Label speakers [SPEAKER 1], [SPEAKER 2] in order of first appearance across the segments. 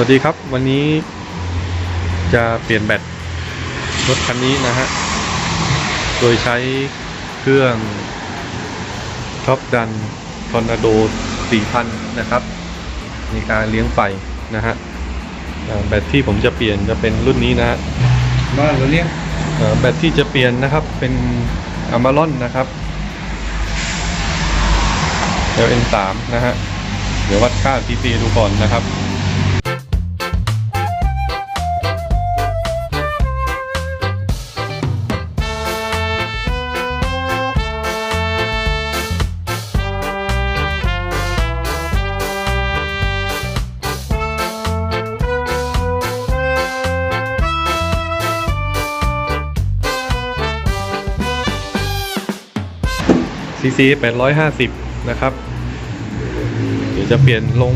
[SPEAKER 1] วัสดีครับวันนี้จะเปลี่ยนแบตรถคันนี้นะฮะ โดยใช้เครื่องท็อปดันทอร์นาโด 4,000 นะครับในการเลี้ยงไฟนะฮะเอ่อแบตที่ผมจะเปลี่ยนจะเป็นรุ่นนี้นะฮะ
[SPEAKER 2] มาเราเลี้ยง
[SPEAKER 1] เอ่อแบตที่จะเปลี่ยนนะครับเป็นอ m ม r o n นะครับ LN3 นะฮะ เดี๋ยววัดค่า TC ดูก่อนนะครับ CC 850 นะครับ เดี๋ยวจะเปลี่ยนลง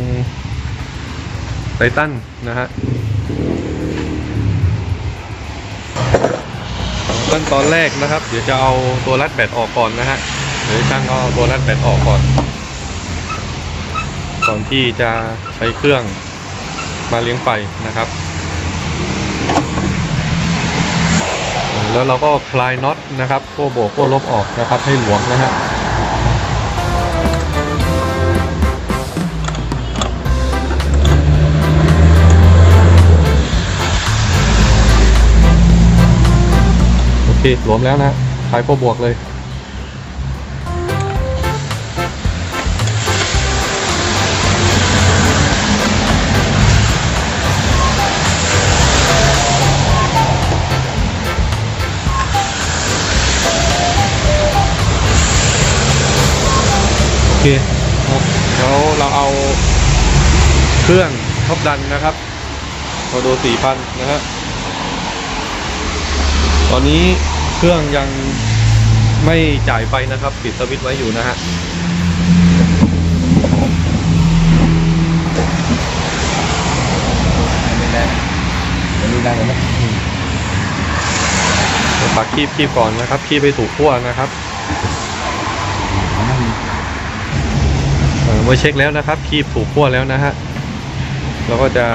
[SPEAKER 1] ไททันนะฮะขั้นตอนแรกนะครับ เดี๋ยวจะเอาตัวรัดแบตออกก่อนนะฮะเดี๋ยวช่างเอาตัวรัดแบตออกก่อน ก่อนที่จะใช้เครื่องมาเลี้ยงไฟนะครับ แล้วเราก็คลายน็อตนะครับพวกโบกพวกลบออกนะครับให้หลวมนะฮะ เคหลวมแล้วนะคลายพวกบวกเลยโอเคครับเดี๋ยวเราเอาเครื่องท็อปดันนะครับเราดูสี่พันนะฮะตอนนี้ เครื่องยังไม่จ่ายไฟนะครับ ปิดสวิตช์ไว้อยู่นะฮะ
[SPEAKER 2] ไม่ได้เดี๋ยวดูได้กันไหม
[SPEAKER 1] เดี๋ยวปักคีบคีบก่อนนะครับ คีบไปถูกขั้วนะครับเอ่อเมื่อเช็คแล้วนะครับ คีบถูกขั้วแล้วนะฮะเราก็จะ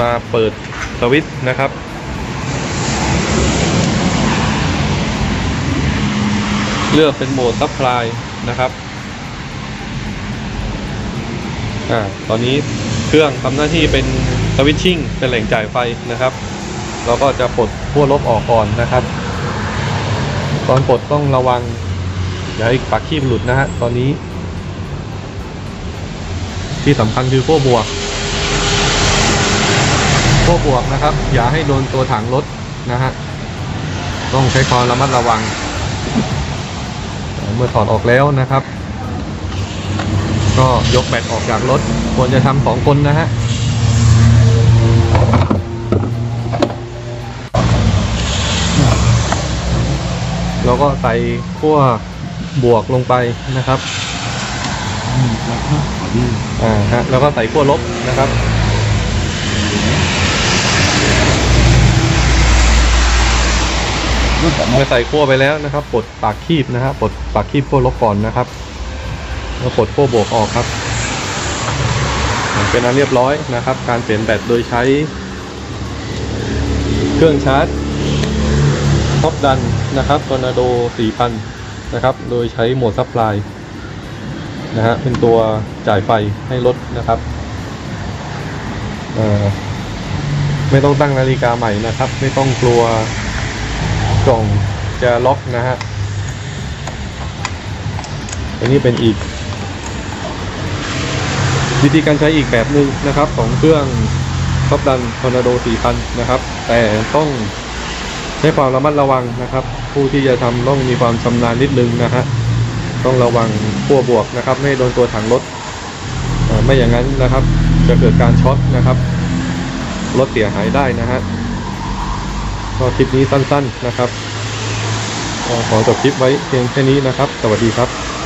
[SPEAKER 1] มาเปิดสวิตช์นะครับ เลือกเป็นโหมดซับพลายนะครับอ่าตอนนี้เครื่องทำหน้าที่เป็นสวิตชิ่งเป็นแหล่งจ่ายไฟนะครับ เราก็จะปลดขั้วลบออกก่อนนะครับ ตอนปลดต้องระวังอย่าให้ปากขี้หลุดนะฮะตอนนี้ ที่สำคัญคือขั้วบวกขั้วบวกนะครับ อย่าให้โดนตัวถังรถนะฮะต้องใช้ความระมัดระวัง เมื่อถอดออกแล้วนะครับ ก็ยกแบตออกจากรถ ควรจะทำสองคนนะฮะเราก็ใส่ขั้วบวกลงไปนะครับ
[SPEAKER 2] อืมแล้วก็ขอดี
[SPEAKER 1] อ่าฮะแล้วก็ใส่ขั้วลบนะครับ
[SPEAKER 2] รูปแบบ
[SPEAKER 1] เมื่อใส่ขั้วไปแล้วนะครับปลดปากคีบนะฮะปลดปากคีบขั้วลบก่อนนะครับแล้วปลดขั้วบวกออกครับ เป็นอันเรียบร้อยนะครับ การเปลี่ยนแบตโดยใช้ เครื่องชาร์จท็อปดันนะครับทอนาโด4,000 นะครับ โดยใช้โหมดซับพลายนะฮะเป็นตัวจ่ายไฟให้รถนะครับไม่ต้องตั้งนาฬิกาใหม่นะครับ ไม่ต้องกลัว กล่องจะล็อกนะฮะ อันนี้เป็นอีก วิธีการใช้อีกแบบหนึ่งนะครับ ของเครื่องท็อปดันทอร์นาโด 4,000 นะครับ แต่ต้องใช้ความระมัดระวังนะครับ ผู้ที่จะทำต้องมีความชำนาญนิดนึงนะฮะ ต้องระวังขั้วบวกนะครับ ไม่โดนตัวถังรถไม่อย่างนั้นนะครับ จะเกิดการช็อตนะครับรถเสียหายได้นะฮะ ก็คลิปนี้สั้นๆนะครับขอจบคลิปไว้เพียงแค่นี้นะครับ สวัสดีครับ